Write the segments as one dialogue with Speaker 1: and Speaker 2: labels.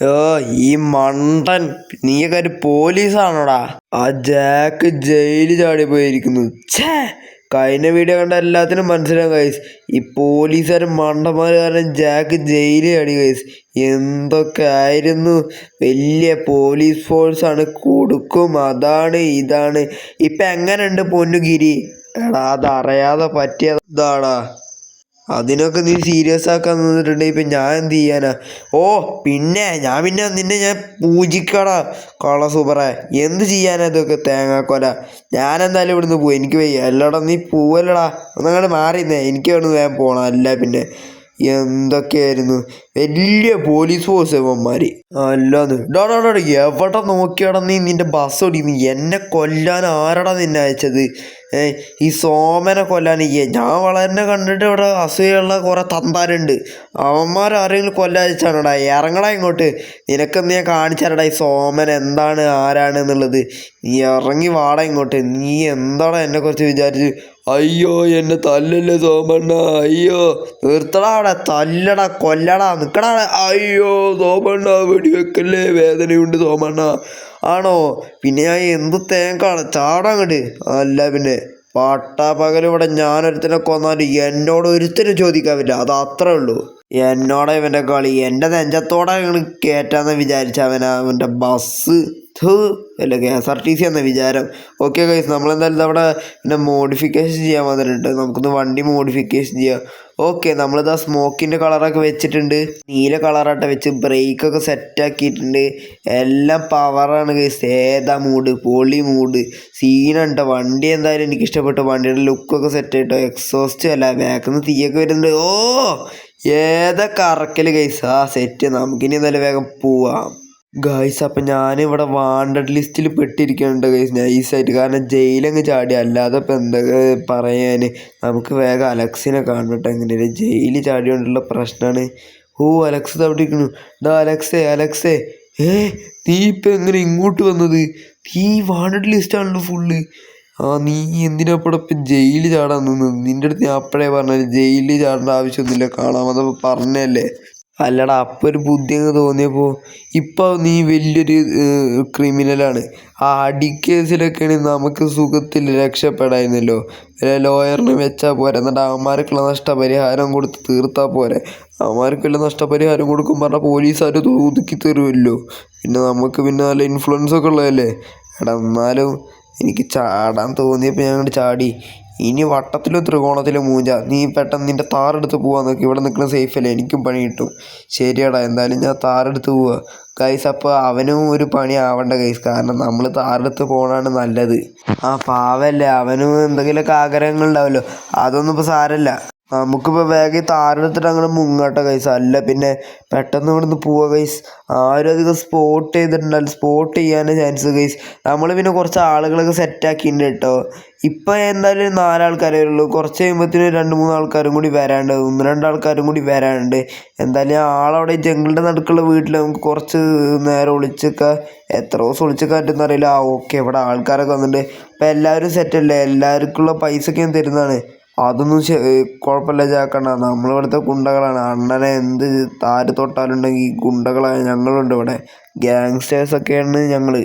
Speaker 1: ഓ ഈ മണ്ടൻ. നീയൊക്കെ ഒരു പോലീസാണോടാ. ആ ജാക്ക് ജയിലിൽ ചാടി പോയിരിക്കുന്നു ഛേ കഴിഞ്ഞ വീഡിയോ കണ്ട എല്ലാത്തിനും മനസ്സിലാവും കൈസ് ഈ പോലീസുകാരും മണ്ടന്മാർ കാരണം ജാക്ക് ജയിലിൽ ചാടി കൈസ് എന്തൊക്കെ ആയിരുന്നു. വലിയ പോലീസ് ഫോഴ്സാണ് കൊടുക്കും. അതാണ് ഇതാണ്. ഇപ്പം എങ്ങനെയുണ്ട് പൊന്നുഗിരി? എടാ അതറിയാതെ പറ്റിയതാടാ അതിനൊക്കെ നീ സീരിയസ് ആക്കാൻ നിന്നിട്ടുണ്ടെങ്കിൽ ഇപ്പം ഞാൻ എന്ത് ചെയ്യാനാ? ഓ പിന്നെ ഞാൻ പിന്നെ നിന്നെ ഞാൻ പൂജിക്കടാ. കൊള സൂപ്പറെ. എന്ത് ചെയ്യാനാ ഇതൊക്കെ തേങ്ങാക്കൊല? ഞാൻ എന്തായാലും ഇവിടുന്ന് പോയി എനിക്ക് വയ്യ. അല്ലടാ നീ പോവല്ലടാ. ഒന്നങ്ങോട്ട് മാറിന്നേ എനിക്ക് ഇവിടുന്ന് വേഗം പോകണം അല്ല പിന്നെ. എന്തൊക്കെയായിരുന്നു? വലിയ പോലീസ് ഫോഴ്സ് ഇവന്മാർ അല്ലാന്ന്. ഡാ ഡാ ഡാ എവിടെ നോക്കിയാടാ നീ നിന്റെ ബസ് ഓടിക്കുന്നു? എന്നെ കൊല്ലാൻ ആരടാ നിന്നെ അയച്ചത്? ഈ സോമനെ കൊല്ലാൻ ഞാൻ വളരെ കണ്ടിട്ട് ഇവിടെ അസൂയുള്ള കുറേ തന്താരുണ്ട്. കൊല്ലാൻ അയച്ചാണോടാ? ഇറങ്ങടാ ഇങ്ങോട്ട്. നിനക്കെന്ന് ഞാൻ കാണിച്ചാലടാ ഈ സോമൻ എന്താണ് ആരാണ് എന്നുള്ളത്. നീ ഇറങ്ങി വാടാ ഇങ്ങോട്ട്. നീ എന്താടാ എന്നെ കുറിച്ച് വിചാരിച്ച് അയ്യോ എന്നെ തല്ലല്ലേ സോമണ്ണ? അയ്യോ നിർത്തടാ അവിടെ തല്ലടാ കൊല്ലടാ നിക്കടാ അയ്യോ സോമണ്ണ വെടിവെക്കല്ലേ? വേദനയുണ്ട് സോമണ്ണ. ആണോ? പിന്നെ ഞാൻ എന്ത് തേങ്ങാണ്? ചാടാൻ അങ്ങോട്ട് അല്ല പിന്നെ പാട്ടാ ഇവിടെ ഞാനൊരുത്തനെ കൊന്നാലും എന്നോട് ഒരുത്തരും ചോദിക്കാൻ പറ്റില്ല. അത് അത്രേ ഉള്ളൂ. എന്നോട് ഇവന്റെ കളി. എന്റെ നെഞ്ചത്തോടെ ഇങ്ങനെ കയറ്റാന്ന് വിചാരിച്ച അവൻ ബസ് അല്ല K S R T C എന്ന വിചാരം. ഓക്കെ ഗൈസ് നമ്മളെന്തായാലും അവിടെ പിന്നെ മോഡിഫിക്കേഷൻ ചെയ്യാൻ വന്നിട്ടുണ്ട്. നമുക്കൊന്ന് വണ്ടി മോഡിഫിക്കേഷൻ ചെയ്യാം. ഓക്കെ നമ്മളിതാ സ്മോക്കിന്റെ കളറൊക്കെ വെച്ചിട്ടുണ്ട്. നീല കളറായിട്ട് വെച്ച് ബ്രേക്കൊക്കെ സെറ്റാക്കിയിട്ടുണ്ട് എല്ലാം പവറാണ് ഗൈസ് ഏതാ മൂഡ് പൊളി മൂഡ് സീനുണ്ട് വണ്ടി എന്തായാലും എനിക്ക് ഇഷ്ടപ്പെട്ടു വണ്ടിയുടെ ലുക്കൊക്കെ സെറ്റ് ആയിട്ടോ. എക്സോസ്റ്റ് അല്ല ബാക്കിൽ നിന്ന് തീയൊക്കെ വരുന്നുണ്ട്. ഓ ഏതാ കറക്കൽ ഗൈസ് ആ സെറ്റ് നമുക്കിനി നല്ല വേഗം പോവാം. ഗൈസ് അപ്പം ഞാനിവിടെ വാണ്ടഡ് ലിസ്റ്റിൽ പെട്ടിരിക്കുന്നുണ്ട് ഗൈസ് നൈസായിട്ട് കാരണം ജയിലങ്ങ് ചാടി. അല്ലാതെ ഇപ്പം എന്താ പറയാൻ നമുക്ക് വേഗം അലക്സിനെ കാണട്ടെ എങ്ങനെയാണ് ജയിലിൽ ചാടിയോണ്ടുള്ള പ്രശ്നമാണ് ഓ അലക്സ് അവിടെ ഇരിക്കുന്നു. ഡാ അലക്സേ അലക്സേ. ഏ നീ ഇപ്പം എങ്ങനെ ഇങ്ങോട്ട് വന്നത്? നീ വാണ്ടഡ് ലിസ്റ്റാണല്ലോ ഫുള്ള് ആ നീ എന്തിനാ ഇപ്പോൾ ഇപ്പം ജയിലിൽ ചാടാൻ നിന്നത് നിന്റെ അടുത്ത് ഞാൻ അപ്പോഴേ പറഞ്ഞത് ജയിലിൽ ചാടേണ്ട ആവശ്യമൊന്നുമില്ല വന്നപ്പോൾ പറഞ്ഞല്ലേ? അല്ലടാ അപ്പം ഒരു ബുദ്ധി അങ്ങ് തോന്നിയപ്പോൾ ഇപ്പോൾ നീ വലിയൊരു ക്രിമിനലാണ്. ആ അടിക്കേസിലൊക്കെയാണെങ്കിൽ നമുക്ക് സുഖത്തിൽ രക്ഷപ്പെടായിരുന്നല്ലോ. ലോയറിന് വെച്ചാൽ പോരെ എന്നിട്ട് അവന്മാർക്കുള്ള നഷ്ടപരിഹാരം കൊടുത്ത് തീർത്താൽ പോരെ. അവന്മാർക്കുള്ള നഷ്ടപരിഹാരം കൊടുക്കും പറഞ്ഞാൽ പോലീസുകാർ ഒതുക്കി തരുമല്ലോ പിന്നെ നമുക്ക് പിന്നെ നല്ല ഇൻഫ്ലുവൻസ് ഒക്കെ ഉള്ളതല്ലേ? എടാ എന്നാലും എനിക്ക് ചാടാൻ തോന്നിയപ്പോൾ ഞാൻ അങ്ങോട്ട് ചാടി. ഇനി വട്ടത്തിലോ ത്രികോണത്തിലോ മൂഞ്ച. നീ പെട്ടെന്ന് നിന്റെ താറെടുത്ത് പോവാൻ നോക്കി. ഇവിടെ നിൽക്കുന്ന സേഫ് അല്ല? എനിക്കും പണി കിട്ടും. ശരിയാടാ എന്തായാലും ഞാൻ താറെടുത്ത് പോവാ. ഗൈസ് അപ്പോൾ അവനും ഒരു പണി ആവണ്ട ഗൈസ് കാരണം നമ്മൾ താറെടുത്ത് പോകണമാണ് നല്ലത്. ആ പാവല്ലേ അവനും എന്തെങ്കിലുമൊക്കെ ആഗ്രഹങ്ങളുണ്ടാവുമല്ലോ അതൊന്നും ഇപ്പോൾ സാരമില്ല നമുക്കിപ്പോൾ വേഗം താരെടുത്തിട്ട് അങ്ങോട്ട് മുങ്ങട്ടെ കൈസ് അല്ല പിന്നെ പെട്ടെന്ന് ഇവിടുന്ന് പോവുക കൈസ് ആരും അധികം സ്പോട്ട് ചെയ്തിട്ടുണ്ടല്ലോ സ്പോട്ട് ചെയ്യാൻ ചാൻസ് കൈസ് നമ്മൾ പിന്നെ കുറച്ച് ആളുകളൊക്കെ സെറ്റാക്കിയിട്ടുണ്ട് കേട്ടോ. ഇപ്പം എന്തായാലും ഒരു നാലാൾക്കാരേ ഉള്ളൂ. കുറച്ച് കഴിയുമ്പോഴത്തേനും രണ്ട് മൂന്ന് ആൾക്കാരും കൂടി വരാനുണ്ട് ഒന്ന് രണ്ട് ആൾക്കാരും കൂടി വരാനുണ്ട്. എന്തായാലും ആളവിടെ ജംഗിളിന്റെ നടുക്കുള്ള വീട്ടിൽ നമുക്ക് കുറച്ച് നേരം ഒളിച്ചൊക്കെ എത്ര ദിവസം ഒളിച്ചൊക്കെ പറ്റുമെന്ന് അറിയില്ല. ആ ഓക്കെ ഇവിടെ ആൾക്കാരൊക്കെ വന്നിട്ടുണ്ട്. ഇപ്പം എല്ലാവരും സെറ്റല്ലേ എല്ലാവർക്കുള്ള പൈസ ഒക്കെ ഞാൻ തരുന്നതാണ്. അതൊന്നും കുഴപ്പമില്ല ചാക്കണ്ണ നമ്മളിവിടുത്തെ ഗുണ്ടകളാണ്. അണ്ണനെ എന്ത് താര് തൊട്ടാലുണ്ടെങ്കിൽ ഗുണ്ടകളായ ഞങ്ങളുണ്ട് ഇവിടെ. ഗ്യാങ്സ്റ്റേഴ്സൊക്കെയാണ് ഞങ്ങൾ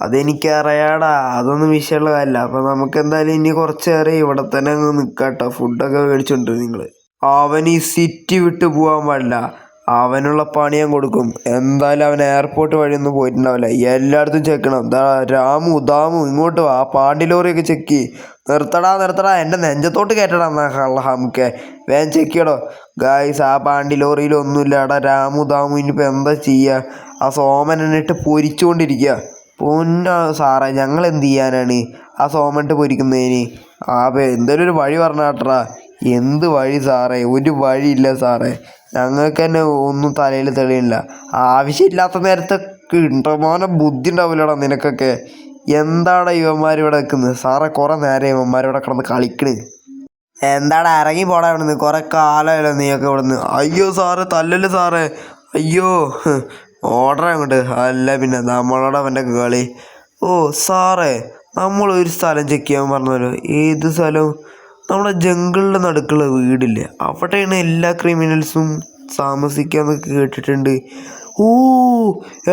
Speaker 1: അതെനിക്കറിയാടാ അതൊന്നും വിഷയമുള്ള കാര്യമില്ല. അപ്പോൾ നമുക്ക് എന്തായാലും ഇനി കുറച്ച് നേരം ഇവിടെ തന്നെ അങ്ങ് നിൽക്കാം കേട്ടോ ഫുഡൊക്കെ മേടിച്ചുകൊണ്ട് നിങ്ങൾ അവൻ ഈ സിറ്റി വിട്ട് പോകാൻ പാടില്ല. അവനുള്ള പണി ഞാൻ കൊടുക്കും. എന്തായാലും അവൻ എയർപോർട്ട് വഴിയൊന്നും പോയിട്ടുണ്ടാവില്ല. എല്ലായിടത്തും ചെക്കണം ദാ രാമു ദാമു ഇങ്ങോട്ട് വാ. ആ പാണ്ടി ലോറിയൊക്കെ ചെക്ക് നിർത്തടാ നിർത്തടാ. എന്റെ നെഞ്ചത്തോട്ട് കയറ്റടാ എന്നാ കള്ള ഹമുക്കെ വേഗം ചെക്ക് ചെയ്യടോ. ഗായ്സ് ആ പാണ്ടി എടാ രാമു ദാമു ഇനിയിപ്പോൾ എന്താ ചെയ്യുക ആ സോമൻ എന്നിട്ട് പൊരിച്ചുകൊണ്ടിരിക്കുക പൊന്ന സാറേ ഞങ്ങൾ എന്ത് ചെയ്യാനാണ്? ആ സോമനിട്ട് പൊരിക്കുന്നതിന്. ആ പേ എന്തായാലും ഒരു വഴി പറഞ്ഞാട്ടറാ. എന്ത് വഴി സാറേ? ഒരു വഴിയില്ല സാറേ. ഞങ്ങൾക്ക് തന്നെ ഒന്നും തലയിൽ തെളിയില്ല. ആവശ്യമില്ലാത്ത നേരത്തെ കിണ്ടമാനം ബുദ്ധി ഉണ്ടാവില്ലടാ നിനക്കൊക്കെ. എന്താണ് ഇവന്മാരിവിടെ നിൽക്കുന്നത്? സാറേ കുറേ നേരം ഇവന്മാരിവിടെ കിടന്ന് കളിക്കണ്. എന്താടാ ഇറങ്ങി പോടാ ഇവിടുന്ന്. കുറേ കാലമല്ലോ നീയൊക്കെ ഇവിടുന്ന്. അയ്യോ സാറ് തല്ലല് സാറേ? അയ്യോ ഓർഡർ അങ്ങോട്ട്. അല്ല പിന്നെ നമ്മളോട് അവന്റെ കളി. ഓ സാറേ നമ്മളൊരു സ്ഥലം ചെക്ക് ചെയ്യാൻ പറഞ്ഞല്ലോ. ഏത് സ്ഥലം? നമ്മുടെ ജംഗിളിന്റെ നടുക്കുള്ള വീടില്ലേ? അവിടെയാണ് എല്ലാ ക്രിമിനൽസും താമസിക്കാന്നൊക്കെ കേട്ടിട്ടുണ്ട്. ഓ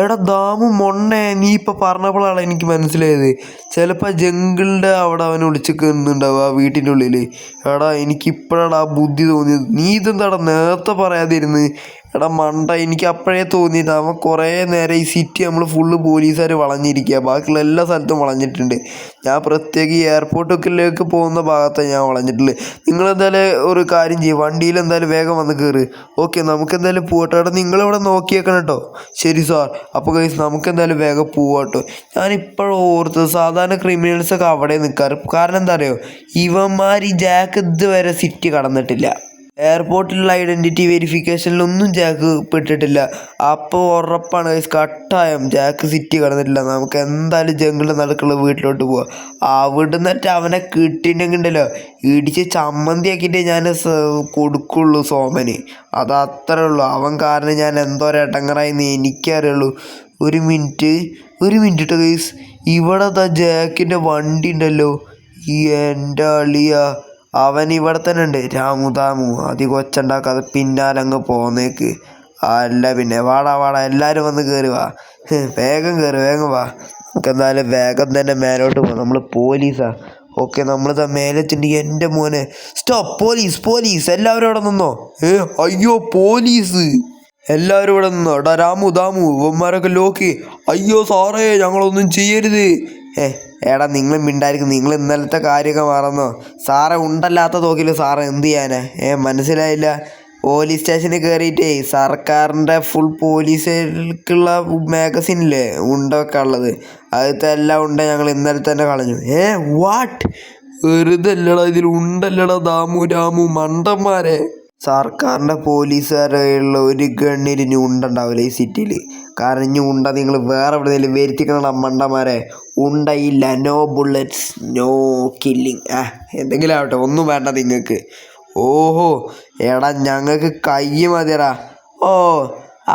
Speaker 1: എടാ ദാമു മൊണ്ണേ നീ ഇപ്പം പറഞ്ഞപ്പോഴാണ് എനിക്ക് മനസ്സിലായത്. ചിലപ്പോൾ ജംഗിളിന്റെ അവിടെ അവൻ ഒളിച്ചിക്കുന്നുണ്ടാവും ആ വീട്ടിന്റെ ഉള്ളിൽ എടാ എനിക്കിപ്പോഴാണ് ആ ബുദ്ധി തോന്നിയത്. നീ ഇതെന്താടാ നേരത്തെ പറയാതിരുന്ന് എടാ മണ്ട എനിക്ക് അപ്പോഴേ തോന്നിയത് അവൻ കുറേ നേരം ഈ സിറ്റി നമ്മൾ ഫുള്ള് പോലീസുകാർ വളഞ്ഞിരിക്കുക ബാക്കിയുള്ള എല്ലാ സ്ഥലത്തും വളഞ്ഞിട്ടുണ്ട്. ഞാൻ പ്രത്യേക ഈ എയർപോർട്ടിലേക്ക് പോകുന്ന ഭാഗത്താണ് ഞാൻ വളഞ്ഞിട്ടുള്ളത് നിങ്ങളെന്തായാലും ഒരു കാര്യം ചെയ്യും. വണ്ടിയിൽ എന്തായാലും വേഗം വന്ന് കയറ് ഓക്കെ നമുക്ക് എന്തായാലും പോകട്ടെ എടാ നിങ്ങളിവിടെ നോക്കിയേക്കണം കേട്ടോ. ശരി സാർ. അപ്പോൾ കഴിച്ച് നമുക്ക് എന്തായാലും വേഗം പോവാട്ടോ ഞാനിപ്പോഴും ഓർത്തത് സാധാരണ ക്രിമിനൽസൊക്കെ അവിടെ നിൽക്കാറ് കാരണം എന്താ അറിയോ? ഇവന്മാർ ഈ ജാക്ക് ഇതുവരെ സിറ്റി കടന്നിട്ടില്ല. എയർപോർട്ടിലുള്ള ഐഡന്റിറ്റി വെരിഫിക്കേഷനിലൊന്നും ജാക്ക് പെട്ടിട്ടില്ല. അപ്പോൾ ഉറപ്പാണ് guys, കട്ടായം. ജാക്ക് സിറ്റി കടന്നിട്ടില്ല. നമുക്ക് എന്തായാലും ജംഗിളിൽ നടക്കുള്ള വീട്ടിലോട്ട് പോവാം. അവിടെ നിന്നിട്ട് അവനെ കിട്ടിയിട്ടുണ്ടെങ്കിൽ ഉണ്ടല്ലോ ഇടിച്ച് ചമ്മന്തി ആക്കിയിട്ട് ഞാൻ കൊടുക്കുള്ളൂ സോമന്. അത് അത്രേ ഉള്ളൂ. അവൻ കാരണം ഞാൻ എന്തോരം ഇടങ്ങറായിന്ന് എനിക്കറിയുള്ളൂ. ഒരു മിനിറ്റ് ഒരു മിനിറ്റ് കേട്ടോ ഗൈസ് ഇവിടെ ദാ ജാക്കിന്റെ വണ്ടി ഉണ്ടല്ലോ. എന്റെ അളിയ. അവൻ ഇവിടെ തന്നെ ഉണ്ട്. രാമു താമു അധികം കൊച്ചുണ്ടാക്കാതെ പിന്നാലെ അങ്ങ് പോന്നേക്ക്. അല്ല പിന്നെ. വാടാ വാടാ എല്ലാവരും വന്ന് കയറി വാ. വേഗം കയറി വേഗം വാ. നമുക്ക് എന്തായാലും വേഗം തന്നെ മേലോട്ട് പോകാം. നമ്മൾ പോലീസാ. ഓക്കെ നമ്മൾ ഇതാ മേലെത്തിണ്ടെങ്കിൽ എന്റെ മോനെ. Stop police police. എല്ലാവരും അവിടെ നിന്നോ? ഏ അയ്യോ പോലീസ്. എല്ലാവരും ഇവിടെ നിന്നോ? എടാ രാമു ദാമു ഇവന്മാരൊക്കെ ലോക്കി അയ്യോ സാറേ ഞങ്ങളൊന്നും ചെയ്യരുത്. ഏ എടാ നിങ്ങളും മിണ്ടായിരിക്കും. നിങ്ങൾ ഇന്നലത്തെ കാര്യമൊക്കെ മറന്നോ? സാറേ ഉണ്ടല്ലാത്ത തോക്കിൽ സാറ് എന്ത് ചെയ്യാനാ? ഏ മനസ്സിലായില്ല. പോലീസ് സ്റ്റേഷനിൽ കയറിയിട്ടേ സർക്കാരിന്റെ ഫുൾ പോലീസുകൾക്കുള്ള മാഗസിനില്ലേ ഉണ്ടൊക്കെ ഉള്ളത്. അതിലത്തെ എല്ലാം ഉണ്ട് ഞങ്ങൾ ഇന്നലെ തന്നെ കളഞ്ഞു. ഏ വാട്ട് വെറുതെ അല്ലടാ ഇതിൽ ഉണ്ടല്ലടാ ദാമു രാമു മണ്ടന്മാരെ. സർക്കാരിന്റെ പോലീസുകാരുള്ള ഒരു ഗണ്ണിൽ ഇനി ഈ സിറ്റിയിൽ കാരണം ഇനി ഉണ്ട നിങ്ങൾ വേറെ എവിടെയെങ്കിലും വരുത്തിക്കണം മണ്ടന്മാരെ. ഉണ്ടയില്ല നോ ബുള്ളറ്റ്സ് നോ കില്ലിങ് ആ എന്തെങ്കിലും ആവട്ടെ ഒന്നും വേണ്ട നിങ്ങൾക്ക് ഓഹോ എടാ ഞങ്ങൾക്ക് കൈ മതിയടാ. ഓ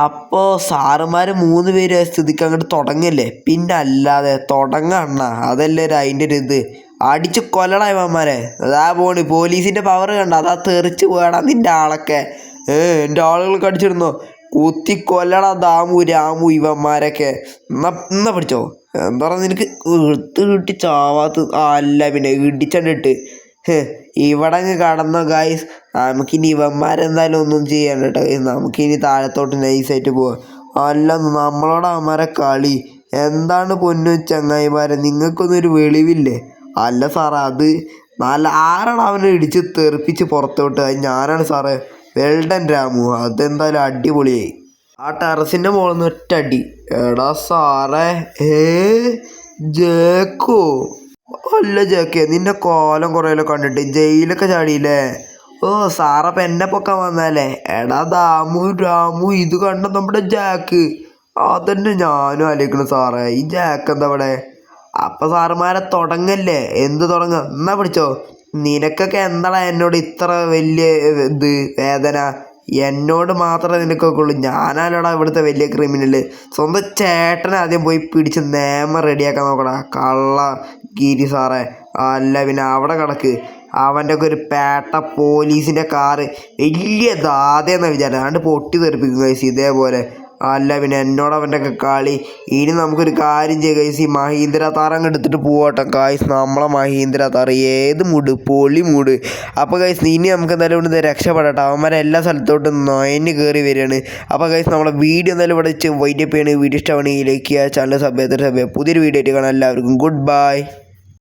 Speaker 1: അപ്പോൾ സാറുമാർ മൂന്ന് പേര് സ്ഥിതിക്ക് അങ്ങോട്ട് തുടങ്ങല്ലേ? പിന്നെ അല്ലാതെ തുടങ്ങണ്ണ അതല്ലേ ഒരു അതിന്റെ ഒരു ഇത്. അടിച്ച് കൊല്ലണം ഇവന്മാരെ. അതാ പോണി. പോലീസിന്റെ പവർ കണ്ട? അതാ തെറിച്ച് പോയടാ നിന്റെ ആളൊക്കെ. ഏ എന്റെ ആളുകൾക്ക് അടിച്ചിരുന്നോ കുത്തി കൊല്ലടാ ദാമു രാമു ഇവന്മാരൊക്കെ. എന്നാ എന്നാ പിടിച്ചോ? എന്താ പറയുക നിനക്ക് എടുത്ത് കിട്ടി ചാവാത്ത. അല്ല പിന്നെ ഇടിച്ചണ്ടിട്ട് ഇവിടെ അങ്ങ് കടന്നോ ഗായ്സ് നമുക്കിനി ഇവന്മാരെന്തായാലും ഒന്നും ചെയ്യണ്ട കേട്ടോ. നമുക്കിനി താഴത്തോട്ട് നൈസായിട്ട് പോവാം. അല്ല നമ്മളോട് അവന്മാരെ കളി. എന്താണ് പൊന്നു ചങ്ങായിമാരെ? നിങ്ങൾക്കൊന്നും ഒരു വെളിവില്ലേ? അല്ല സാറേ അത് നല്ല ആരാണ് അവനെ ഇടിച്ച് തെറിപ്പിച്ച് പുറത്തോട്ട്? അത് ഞാനാണ് സാറേ. വെൽഡൻ രാമു അതെന്തായാലും അടിപൊളിയായി. ആ ടെറസിന്റെ മുകളിൽ നിന്ന് ഒറ്റ അടി. എടാ സാറേ ഏ ജേക്കോ? അല്ല ജേക്കേ നിന്നെ കോലം കുറേല്ലോ കണ്ടിട്ട് ജയിലൊക്കെ ചാടിയില്ലേ? ഓ സാറപ്പം എന്നെ പൊക്കാൻ വന്നാലേ എടാ ദാമു രാമു ഇത് കണ്ട നമ്മുടെ ജാക്ക്? അതന്നെ ഞാനും ആലോചിക്കണം സാറേ. ഈ ജാക്ക് എന്താ ഇവിടെ? അപ്പൊ സാറുമാരെ തുടങ്ങല്ലേ? എന്ത് തുടങ്ങ എന്നാ പിടിച്ചോ? നിനക്കൊക്കെ എന്താടാ എന്നോട് ഇത്ര വലിയ ഇത് വേദന? എന്നോട് മാത്രമേ നിനക്കൊക്കെ ഉള്ളൂ ഞാനാലോടാ ഇവിടുത്തെ വലിയ ക്രിമിനൽ സ്വന്തം ചേട്ടനെ ആദ്യം പോയി പിടിച്ച് നിയമം റെഡിയാക്കാൻ നോക്കടാ. കള്ള ഗിരി സാറേ. അല്ല പിന്നെ അവിടെ കിടക്ക്. അവന്റെ ഒക്കെ ഒരു പേട്ട പോലീസിന്റെ കാറ്. വലിയ ദാതയെന്നാണ് വിചാരം. അതുകൊണ്ട് പൊട്ടി തെറിപ്പിക്കും കഴിച്ച് ഇതേപോലെ. അല്ല പിന്നെ എന്നോട് അവന്റെ ഒക്കെ കളി. ഇനി നമുക്കൊരു കാര്യം ചെയ്യാം കൈസ് ഈ മഹീന്ദ്ര താർ അങ്ങ് എടുത്തിട്ട് പോവാട്ടോ കായ്സ് നമ്മളെ മഹീന്ദ്ര താർ ഏത് മൂട് പൊളി മൂട്. അപ്പോൾ കൈസ് ഇനി നമുക്ക് എന്തായാലും ഇവിടുന്ന് രക്ഷപ്പെടട്ടെ. അവന്മാരെ എല്ലാ സ്ഥലത്തോട്ടും നൊയഞ്ഞ് കയറി വരികയാണ്. അപ്പോൾ കൈസ് നമ്മളെ വീഡിയോ എന്തായാലും ഇവിടെ വെച്ച് വൈൻഡപ്പ് ചെയ്യണേ. വീഡിയോ ഇഷ്ടമാണെങ്കിൽ ലൈക്ക് ചെയ്യുക ചാനൽ സബ്സ്ക്രൈബ് ചെയ്യുക പുതിയൊരു വീഡിയോ ആയിട്ട് കാണാം. എല്ലാവർക്കും ഗുഡ് ബൈ